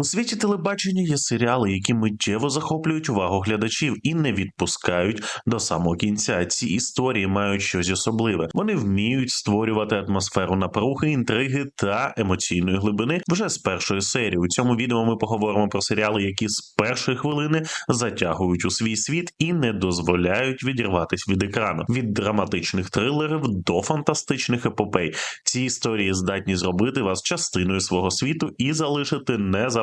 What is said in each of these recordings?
У світі телебачення є серіали, які миттєво захоплюють увагу глядачів і не відпускають до самого кінця. Ці історії мають щось особливе. Вони вміють створювати атмосферу напруги, інтриги та емоційної глибини вже з першої серії. У цьому відео ми поговоримо про серіали, які з першої хвилини затягують у свій світ і не дозволяють відірватись від екрану від драматичних трилерів до фантастичних епопей. Ці історії здатні зробити вас частиною свого світу і залишити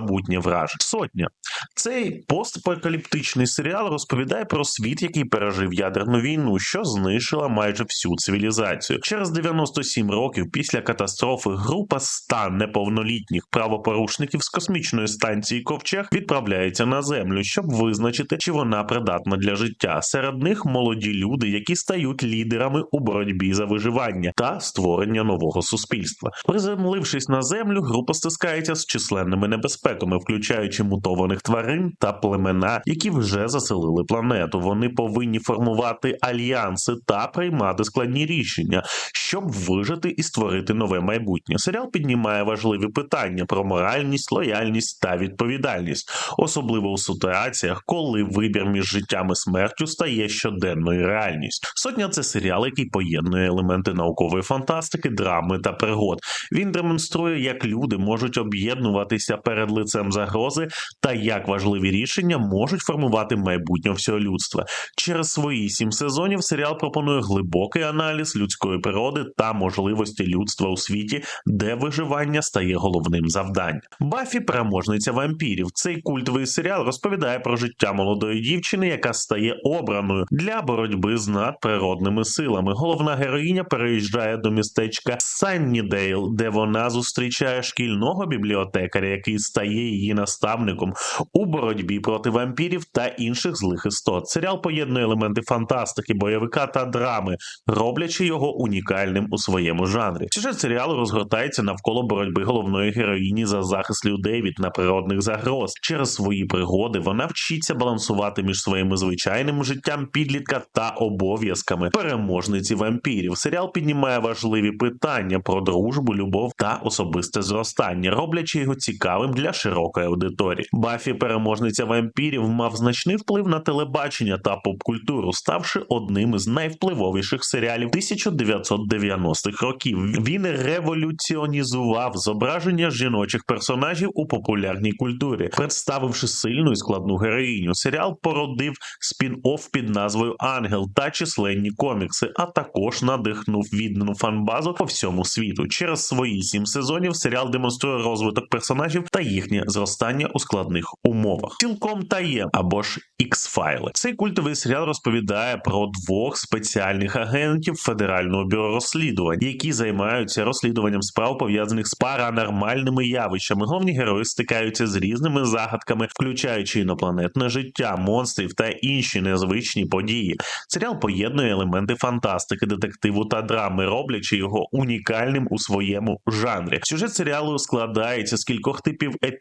незабутнє враження. Сотня цей постапокаліптичний серіал розповідає про світ, який пережив ядерну війну, що знищила майже всю цивілізацію. Через 97 років після катастрофи група 100 неповнолітніх правопорушників з космічної станції Ковчег відправляється на землю, щоб визначити, чи вона придатна для життя. Серед них молоді люди, які стають лідерами у боротьбі за виживання та створення нового суспільства. Приземлившись на землю, група стискається з численними небезпеками, включаючи мутованих тварин та племена, які вже заселили планету. Вони повинні формувати альянси та приймати складні рішення, щоб вижити і створити нове майбутнє. Серіал піднімає важливі питання про моральність, лояльність та відповідальність, особливо у ситуаціях, коли вибір між життям і смертю стає щоденною реальністю. Сотня це серіал, який поєднує елементи наукової фантастики, драми та пригод. Він демонструє, як люди можуть об'єднуватися перед лицем загрози та як важливі рішення можуть формувати майбутнє всього людства. Через свої сім сезонів серіал пропонує глибокий аналіз людської природи та можливості людства у світі, де виживання стає головним завданням. Бафі переможниця вампірів. Цей культовий серіал розповідає про життя молодої дівчини, яка стає обраною для боротьби з надприродними силами. Головна героїня переїжджає до містечка Саннідейл, де вона зустрічає шкільного бібліотекаря, який стає її наставником у боротьбі проти вампірів та інших злих істот. Серіал поєднує елементи фантастики, бойовика та драми, роблячи його унікальним у своєму жанрі. Сюжет серіалу розгортається навколо боротьби головної героїні за захист людей від неприродних загроз. Через свої пригоди вона вчиться балансувати між своїм звичайним життям підлітка та обов'язками переможниці вампірів. Серіал піднімає важливі питання про дружбу, любов та особисте зростання, роблячи його цікавим для широкої аудиторії. Бафі, переможниця вампірів, мав значний вплив на телебачення та поп-культуру, ставши одним із найвпливовіших серіалів 1990-х років. Він революціонізував зображення жіночих персонажів у популярній культурі, представивши сильну і складну героїню. Серіал породив спін-офф під назвою Ангел та численні комікси, а також надихнув віддану фанбазу по всьому світу. Через свої сім сезонів серіал демонструє розвиток персонажів та їхнє зростання у складних умовах. Цілком таєм або ж X-файли. Цей культовий серіал розповідає про двох спеціальних агентів Федерального бюро розслідувань, які займаються розслідуванням справ пов'язаних з паранормальними явищами. Головні герої стикаються з різними загадками, включаючи інопланетне життя, монстрів та інші незвичні події. Серіал поєднує елементи фантастики, детективу та драми, роблячи його унікальним у своєму жанрі. Сюжет серіалу складається з кількох типів епізодів,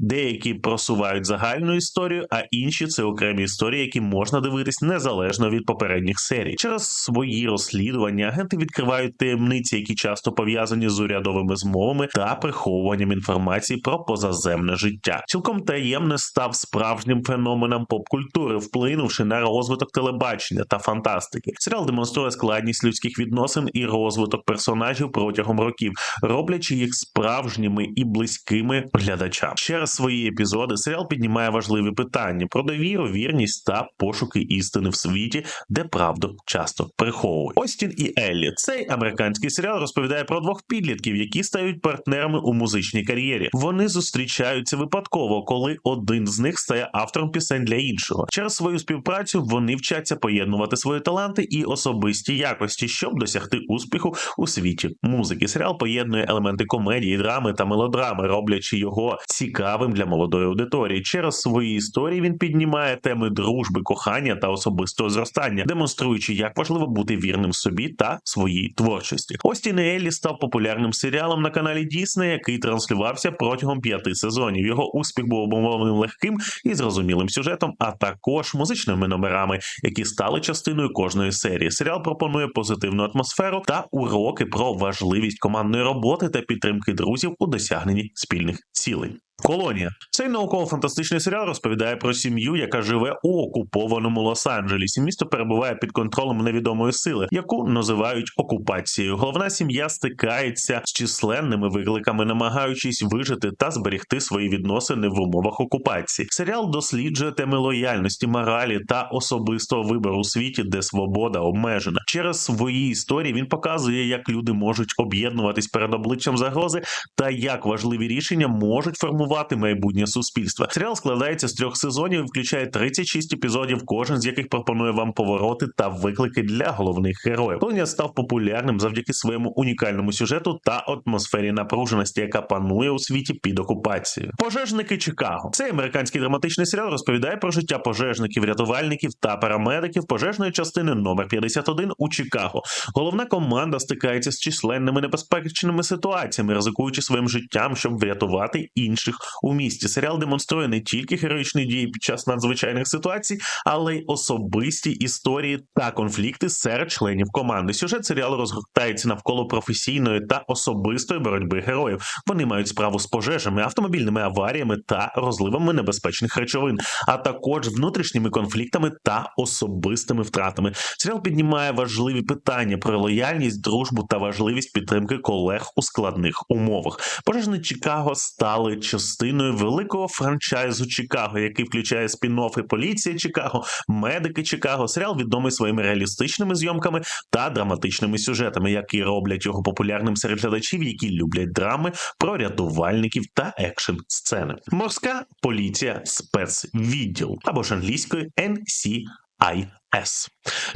деякі просувають загальну історію, а інші це окремі історії, які можна дивитись незалежно від попередніх серій. Через свої розслідування агенти відкривають таємниці, які часто пов'язані з урядовими змовами та приховуванням інформації про позаземне життя. Цілком таємне став справжнім феноменом поп-культури, вплинувши на розвиток телебачення та фантастики. Серіал демонструє складність людських відносин і розвиток персонажів протягом років, роблячи їх справжніми і близькими глядачам. Через свої епізоди серіал піднімає важливі питання про довіру, вірність та пошуки істини в світі, де правду часто приховують. Остін і Еллі. Цей американський серіал розповідає про двох підлітків, які стають партнерами у музичній кар'єрі. Вони зустрічаються випадково, коли один з них стає автором пісень для іншого. Через свою співпрацю вони вчаться поєднувати свої таланти і особисті якості, щоб досягти успіху у світі музики. Серіал поєднує елементи комедії, драми та мелодрами, роблячи його цікавим для молодої аудиторії. Через свої історії він піднімає теми дружби, кохання та особистого зростання, демонструючи, як важливо бути вірним собі та своїй творчості. Остін Еллі став популярним серіалом на каналі Дісней, який транслювався протягом п'яти сезонів. Його успіх був обумовленим легким і зрозумілим сюжетом, а також музичними номерами, які стали частиною кожної серії. Серіал пропонує позитивну атмосферу та уроки про важливість командної роботи та підтримки друзів у досягненні спільних цілей. feeling. Колонія цей науково-фантастичний серіал розповідає про сім'ю, яка живе у окупованому Лос-Анджелесі. Місто перебуває під контролем невідомої сили, яку називають окупацією. Головна сім'я стикається з численними викликами, намагаючись вижити та зберегти свої відносини в умовах окупації. Серіал досліджує теми лояльності, моралі та особистого вибору у світі, де свобода обмежена. Через свої історії він показує, як люди можуть об'єднуватись перед обличчям загрози та як важливі рішення можуть формувати майбутнє суспільства. Серіал складається з трьох сезонів, і включає 36 епізодів, кожен з яких пропонує вам повороти та виклики для головних героїв. Колонія став популярним завдяки своєму унікальному сюжету та атмосфері напруженості, яка панує у світі під окупацією. Пожежники Чикаго. Цей американський драматичний серіал розповідає про життя пожежників, рятувальників та парамедиків пожежної частини номер 51 у Чикаго. Головна команда стикається з численними небезпечними ситуаціями, ризикуючи своїм життям, щоб врятувати інших у місті. Серіал демонструє не тільки героїчні дії під час надзвичайних ситуацій, але й особисті історії та конфлікти серед членів команди. Сюжет серіалу розгортається навколо професійної та особистої боротьби героїв. Вони мають справу з пожежами, автомобільними аваріями та розливами небезпечних речовин, а також внутрішніми конфліктами та особистими втратами. Серіал піднімає важливі питання про лояльність, дружбу та важливість підтримки колег у складних умовах. Пожежні Чикаго стали частиною великого франчайзу Чикаго, який включає спін-оффи поліція Чикаго, медики Чикаго. Серіал відомий своїми реалістичними зйомками та драматичними сюжетами, які роблять його популярним серед глядачів, які люблять драми про рятувальників та екшн сцени. Морська поліція спецвідділ або ж англійською NCIS. С.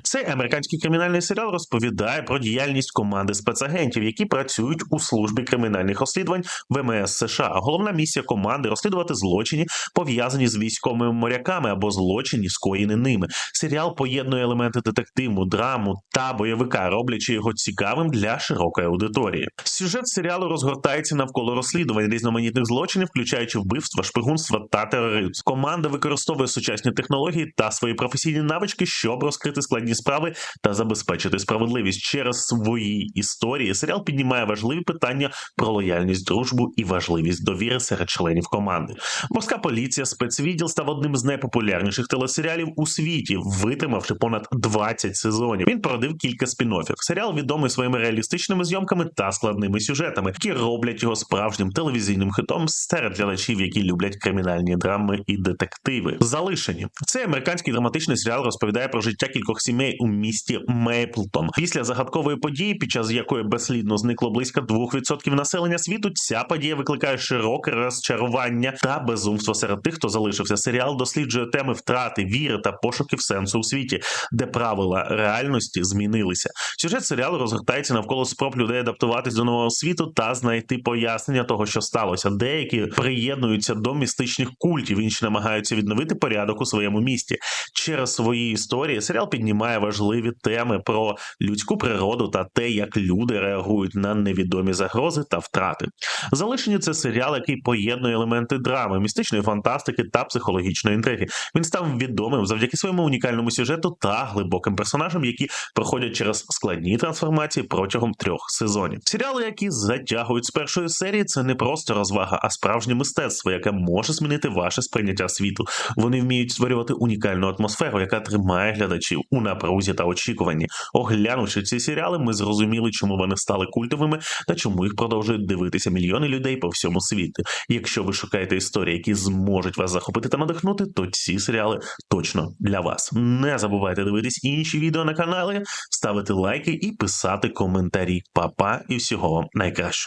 Цей американський кримінальний серіал розповідає про діяльність команди спецагентів, які працюють у службі кримінальних розслідувань ВМС США. Головна місія команди розслідувати злочини, пов'язані з військовими моряками або злочині, скоєні ними. Серіал поєднує елементи детективу, драму та бойовика, роблячи його цікавим для широкої аудиторії. Сюжет серіалу розгортається навколо розслідувань різноманітних злочинів, включаючи вбивства, шпигунства та тероризм. Команда використовує сучасні технології та свої професійні навички щоб розкрити складні справи та забезпечити справедливість через свої історії. Серіал піднімає важливі питання про лояльність, дружбу і важливість довіри серед членів команди. Морська поліція спецвідділ став одним з найпопулярніших телесеріалів у світі, витримавши понад 20 сезонів. Він породив кілька спін-оффів. Серіал відомий своїми реалістичними зйомками та складними сюжетами, які роблять його справжнім телевізійним хитом серед глядачів, які люблять кримінальні драми і детективи. Залишені цей американський драматичний серіал розповідає про життя кількох сімей у місті Мейплтон. Після загадкової події, під час якої безслідно зникло близько 2% населення світу, ця подія викликає широке розчарування та безумство серед тих, хто залишився. Серіал досліджує теми втрати, віри та пошуків сенсу у світі, де правила реальності змінилися. Сюжет серіалу розгортається навколо спроб людей адаптуватись до нового світу та знайти пояснення того, що сталося. Деякі приєднуються до містичних культів, інші намагаються відновити порядок у своєму місті через свої історії. Серіал піднімає важливі теми про людську природу та те, як люди реагують на невідомі загрози та втрати. Залишені це серіал, який поєднує елементи драми, містичної фантастики та психологічної інтриги. Він став відомим завдяки своєму унікальному сюжету та глибоким персонажам, які проходять через складні трансформації протягом трьох сезонів. Серіали, які затягують з першої серії, це не просто розвага, а справжнє мистецтво, яке може змінити ваше сприйняття світу. Вони вміють створювати унікальну атмосферу, яка тримає глядачів у напрузі та очікуванні. Оглянувши ці серіали, ми зрозуміли, чому вони стали культовими та чому їх продовжують дивитися мільйони людей по всьому світу. Якщо ви шукаєте історії, які зможуть вас захопити та надихнути, то ці серіали точно для вас. Не забувайте дивитись інші відео на каналі, ставити лайки і писати коментарі. Па-па і всього вам найкращого.